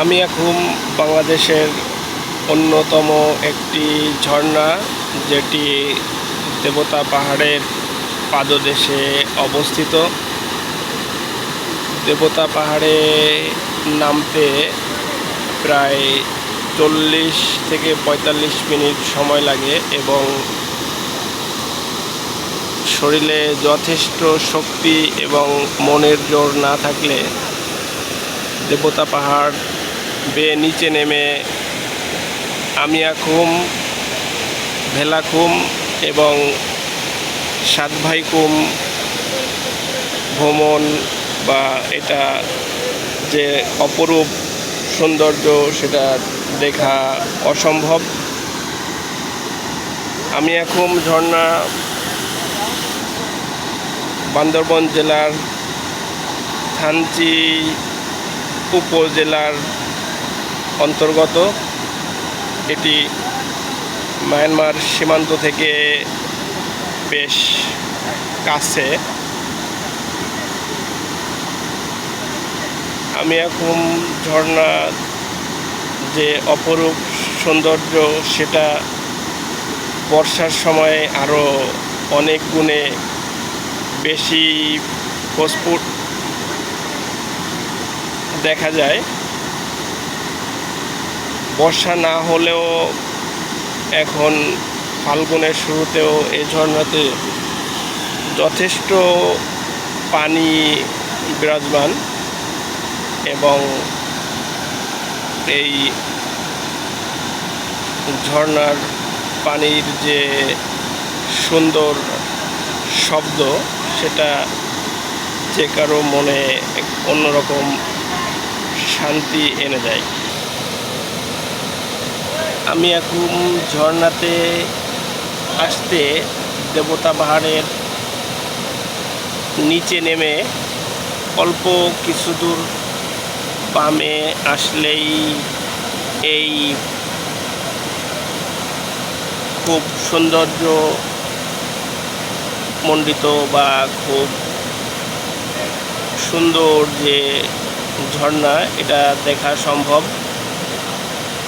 আমি এখন বাংলাদেশের অন্যতম একটি ঝর্ণা, যেটি দেবতা পাহাড়ের পাদদেশে অবস্থিত। দেবতা পাহাড়ে নামতে প্রায় চল্লিশ থেকে পঁয়তাল্লিশ মিনিট সময় লাগে এবং শরীরে যথেষ্ট শক্তি এবং মনের জোর না থাকলে দেবতা পাহাড় বেয়ে নিচে নেমে আমিয়াখুম ভেলাখুম এবং সাতভাইকুম ভ্রমণ বা এটা যে অপরূপ সৌন্দর্য সেটা দেখা অসম্ভব। আমি এখন ঝর্ণা, বান্দরবন জেলার থানচি উপজেলার অন্তর্গত। এটি মায়ানমার সীমান্ত থেকে বেশ কাছে। আমি এখন ঝর্ণা যে অপরূপ সৌন্দর্য, সেটা বর্ষার সময় আরও অনেক গুণে বেশি প্রস্ফুট দেখা যায়। বর্ষা না হলেও এখন ফাল্গুনের শুরুতেও এই ঝর্ণাতে যথেষ্ট পানি বিরাজমান এবং এই ঝর্ণার পানির যে সুন্দর শব্দ, সেটা যে কারও মনে অন্যরকম শান্তি এনে দেয়। আমি এখন ঝর্ণাতে আসতে দেবতা পাহাড়ের নিচে নেমে অল্প কিছু দূর বামে আসলেই এই খুব সৌন্দর্য মণ্ডিত বা খুব সুন্দর যে ঝর্ণা, এটা দেখা সম্ভব।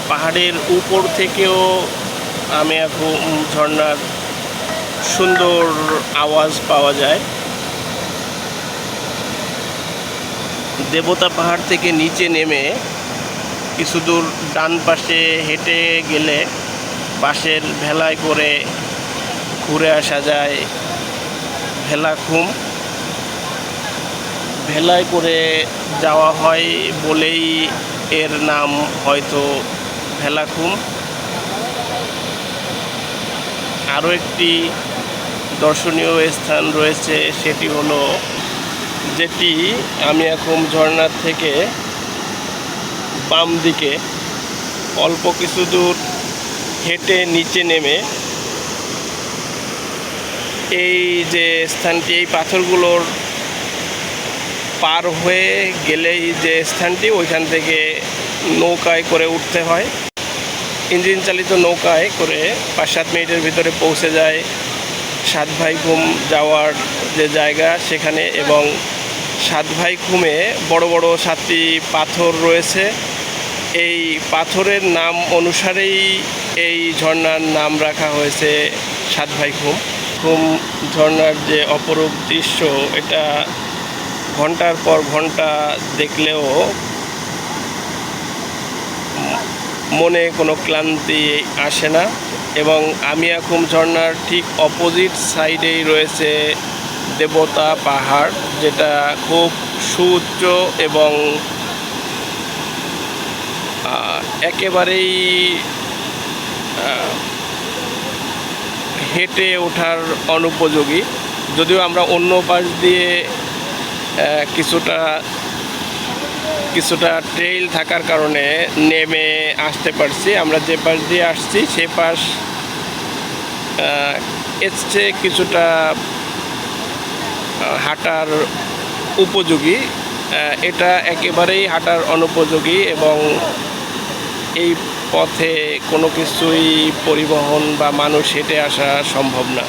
পাহাড়ের উপর থেকেও আমি এখন ঝর্ণার সুন্দর আওয়াজ পাওয়া যায়। দেবতা পাহাড় থেকে নিচে নেমে কিছু দূর ডান পাশে হেঁটে গেলে বাঁশের ভেলায় করে ঘুরে আসা যায় ভেলাখুম ভেলায় করে যাওয়া হয় বলেই এর নাম হয়তো ভেলাখুম আরও একটি দর্শনীয় স্থান রয়েছে, সেটি হলো যেটি আমি এখন ঝর্ণার থেকে বাম দিকে অল্প কিছু দূর হেঁটে নিচে নেমে এই যে স্থানটি, এই পাথরগুলোর পার হয়ে গেলেই যে স্থানটি, ওইখান থেকে নৌকায় করে উঠতে হয়। ইঞ্জিন চালিত নৌকায় করে পাঁচ সাত মিনিটের ভিতরে পৌঁছে যায়। সাত ভাই ঘুম যাওয়ার যে জায়গা সেখানে এবং সাত ভাই ঘুমে বড় বড় সাতটি পাথর রয়েছে। এই পাথরের নাম অনুসারেই এই ঝর্ণার নাম রাখা হয়েছে সাত ভাই ঘুম। ঘুম ঝর্ণার যে অপরূপ দৃশ্য, এটা ঘণ্টার পর ঘণ্টা দেখলেও মনে কোনো ক্লান্তি আসে না এবং আমিয়াখুম ঝর্ণার ঠিক অপোজিট সাইডেই রয়েছে দেবতা পাহাড়, যেটা খুব সুউচ্চ এবং একেবারেই হেঁটে ওঠার অনুপযোগী। যদিও আমরা অন্য পাশ দিয়ে কিছুটা কিছুটা ট্রেইল থাকার কারণে নেমে আসতে পারছি। আমরা যে পাশ দিয়ে আসছি, সে পাশ চেয়ে কিছুটা হাঁটার উপযোগী। এটা একেবারেই হাঁটার অনুপযোগী এবং এই পথে কোনো কিছুই পরিবহন বা মানুষ হেঁটে আসা সম্ভব না।